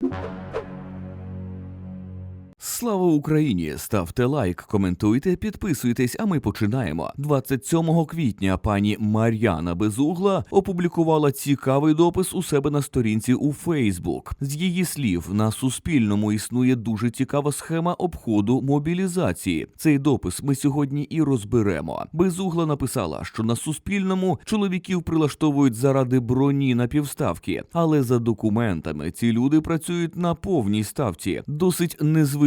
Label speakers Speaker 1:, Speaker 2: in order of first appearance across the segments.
Speaker 1: you Слава Україні! Ставте лайк, коментуйте, підписуйтесь, а ми починаємо. 27 квітня пані Мар'яна Безугла опублікувала цікавий допис у себе на сторінці у Фейсбук. З її слів, на Суспільному існує дуже цікава схема обходу мобілізації. Цей допис ми сьогодні і розберемо. Безугла написала, що на Суспільному чоловіків прилаштовують заради броні на півставки, але за документами ці люди працюють на повній ставці. Досить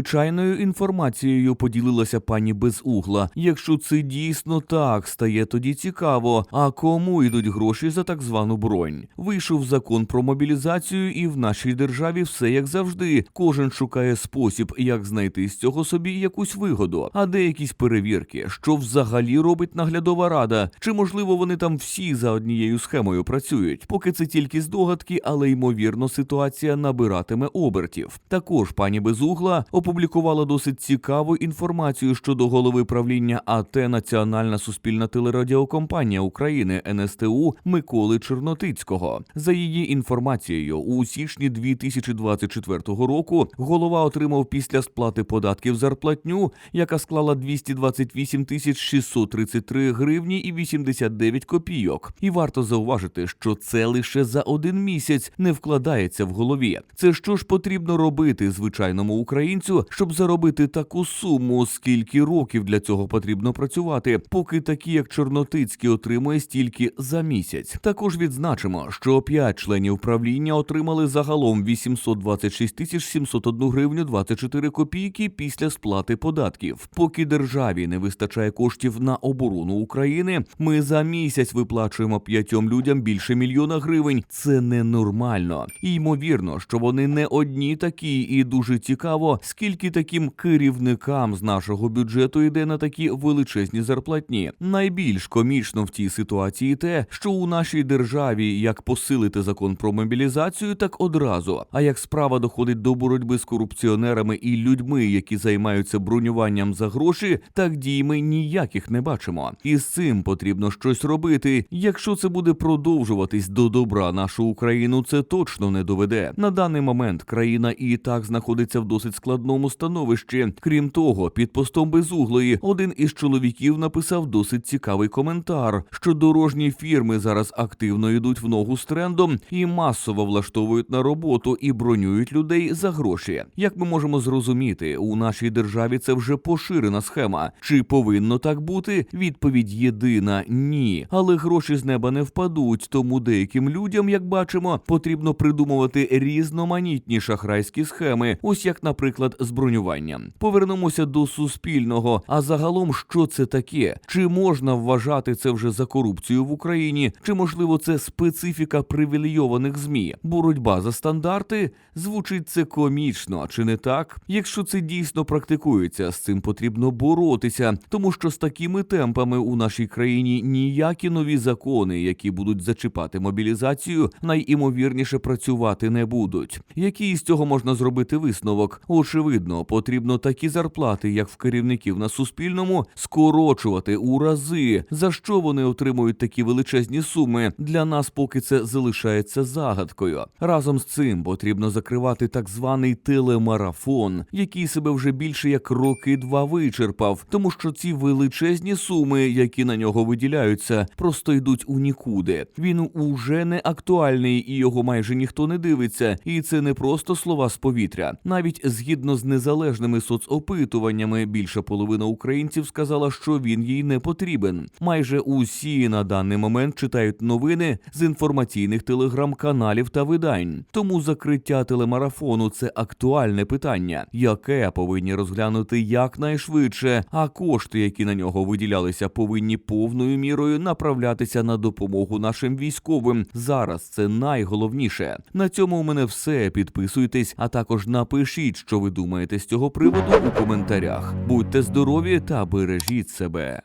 Speaker 1: незвичайною інформацією поділилася пані Безугла. Якщо це дійсно так, стає тоді цікаво. А кому йдуть гроші за так звану бронь? Вийшов закон про мобілізацію, і в нашій державі все як завжди. Кожен шукає спосіб, як знайти з цього собі якусь вигоду. А де якісь перевірки, що взагалі робить наглядова рада? Чи можливо вони там всі за однією схемою працюють? Поки це тільки здогадки, але ймовірно ситуація набиратиме обертів. Також пані Безугла опублікувала досить цікаву інформацію щодо голови правління АТ Національна суспільна телерадіокомпанія України НСТУ Миколи Чорнотицького. За її інформацією, у січні 2024 року голова отримав після сплати податків зарплатню, яка склала 228 тисяч 633 гривні і 89 копійок. І варто зауважити, що це лише за один місяць не вкладається в голові. Це що ж потрібно робити звичайному українцю, щоб заробити таку суму? Скільки років для цього потрібно працювати, поки такі, як Чорнотицький, отримує стільки за місяць. Також відзначимо, що 5 членів правління отримали загалом 826 тисяч 701 гривню 24 копійки після сплати податків. Поки державі не вистачає коштів на оборону України, ми за місяць виплачуємо п'ятьом людям більше мільйона гривень. Це ненормально. І ймовірно, що вони не одні такі, і дуже цікаво, скільки таким керівникам з нашого бюджету йде на такі величезні зарплатні. Найбільш комічно в цій ситуації те, що у нашій державі як посилити закон про мобілізацію, так одразу. А як справа доходить до боротьби з корупціонерами і людьми, які займаються бронюванням за гроші, так дій ми ніяких не бачимо. І з цим потрібно щось робити. Якщо це буде продовжуватись до добра, нашу Україну це точно не доведе. На даний момент країна і так знаходиться в досить складному становищі. Крім того, під постом безуглої один із чоловіків написав досить цікавий коментар, що дорожні фірми зараз активно йдуть в ногу з трендом і масово влаштовують на роботу і бронюють людей за гроші. Як ми можемо зрозуміти, у нашій державі це вже поширена схема. Чи повинно так бути? Відповідь єдина ні. Але гроші з неба не впадуть, тому деяким людям, як бачимо, потрібно придумувати різноманітні шахрайські схеми, ось як, наприклад, з бронюванням. Повернемося до суспільного. А загалом, що це таке? Чи можна вважати це вже за корупцію в Україні? Чи можливо це специфіка привілейованих змі? Боротьба за стандарти звучить це комічно, чи не так? Якщо це дійсно практикується, з цим потрібно боротися, тому що з такими темпами у нашій країні ніякі нові закони, які будуть зачіпати мобілізацію, найімовірніше працювати не будуть. Який з цього можна зробити висновок? Очевидно, потрібно такі зарплати, як в керівників на суспільному, скорочувати у рази. За що вони отримують такі величезні суми? Для нас поки це залишається загадкою. Разом з цим потрібно закривати так званий телемарафон, який себе вже більше як роки два вичерпав, тому що ці величезні суми, які на нього виділяються, просто йдуть у нікуди. Він уже не актуальний і його майже ніхто не дивиться. І це не просто слова з повітря. Навіть згідно з незалежними соцопитуваннями, більша половина українців сказала, що він їй не потрібен. Майже усі на даний момент читають новини з інформаційних телеграм-каналів та видань. Тому закриття телемарафону це актуальне питання, яке повинні розглянути якнайшвидше. А кошти, які на нього виділялися, повинні повною мірою направлятися на допомогу нашим військовим. Зараз це найголовніше. На цьому у мене все. Підписуйтесь, а також напишіть, що ви думаєте з цього приводу у коментарях. Будьте здорові та бережіть себе.